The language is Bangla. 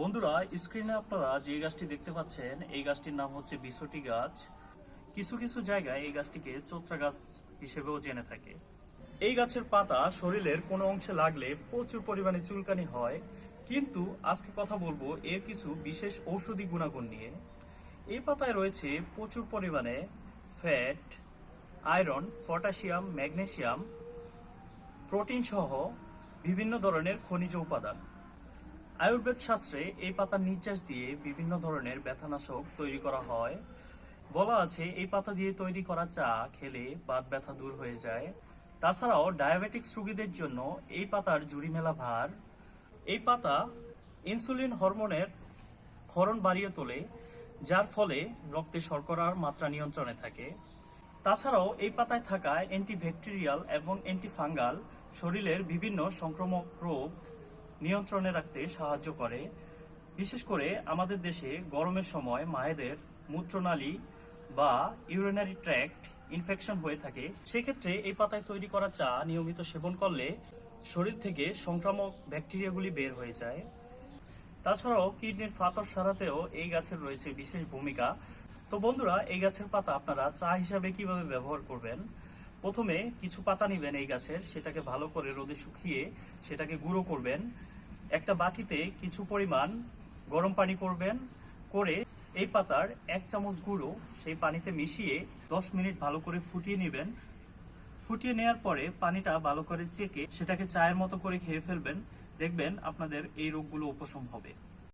বন্ধুরা স্ক্রিনে আপনারা যে গাছটি দেখতে পাচ্ছেন, এই গাছটির নাম হচ্ছে বিসটি গাছ। কিছু কিছু জায়গায় এই গাছটিকে চোত্রা গাছ হিসেবেও জেনে থাকে। এই গাছের পাতা শরীরের কোনো অংশে লাগলে প্রচুর পরিমাণে চুলকানি হয়। কিন্তু আজকে কথা বলব এর কিছু বিশেষ ঔষধি গুণাগুণ নিয়ে। এই পাতায় রয়েছে প্রচুর পরিমাণে fat, iron, potassium, magnesium, protein সহ বিভিন্ন ধরনের খনিজ উপাদান। আয়ুর্বেদ শাস্ত্রে এই পাতার নির্যাস দিয়ে বিভিন্ন ধরনের ব্যথানাশক তৈরি করা হয়। বলা আছে, এই পাতা দিয়ে তৈরি করা চা খেলে বাত ব্যথা দূর হয়ে যায়। তাছাড়াও ডায়াবেটিক্স রোগীদের জন্য এই পাতার জুড়ি মেলা ভার। এই পাতা ইনসুলিন হরমোনের ক্ষরণ বাড়িয়ে তোলে, যার ফলে রক্তে শর্করার মাত্রা নিয়ন্ত্রণে থাকে। তাছাড়াও এই পাতায় থাকা অ্যান্টিব্যাকটেরিয়াল এবং অ্যান্টিফাঙ্গাল শরীরের বিভিন্ন সংক্রমক রোগ নিয়ন্ত্রণে রাখতে সাহায্য করে। বিশেষ করে আমাদের দেশে গরমের সময় মায়েদের মূত্রনালী বা ইউরিনারি ট্র্যাক্ট ইনফেকশন হয়ে থাকে। সেক্ষেত্রে এই পাতায় তৈরি করা চা নিয়মিত সেবন করলে শরীর থেকে সংক্রামক ব্যাকটেরিয়াগুলি বের হয়ে যায়। তাছাড়াও কিডনির ফাতর সারাতেও এই গাছের রয়েছে বিশেষ ভূমিকা। তো বন্ধুরা, এই গাছের পাতা আপনারা চা হিসাবে কীভাবে ব্যবহার করবেন? প্রথমে কিছু পাতা নেবেন এই গাছের, সেটাকে ভালো করে রোদে শুকিয়ে সেটাকে গুঁড়ো করবেন। একটা বাটিতে কিছু পরিমাণ গরম পানি করবেন, করে এই পাতার এক চামচ গুঁড়ো সেই পানিতে মিশিয়ে দশ মিনিট ভালো করে ফুটিয়ে নেবেন। ফুটিয়ে নেওয়ার পরে পানিটা ভালো করে চেকে সেটাকে চায়ের মতো করে খেয়ে ফেলবেন। দেখবেন আপনাদের এই রোগগুলো উপশম হবে।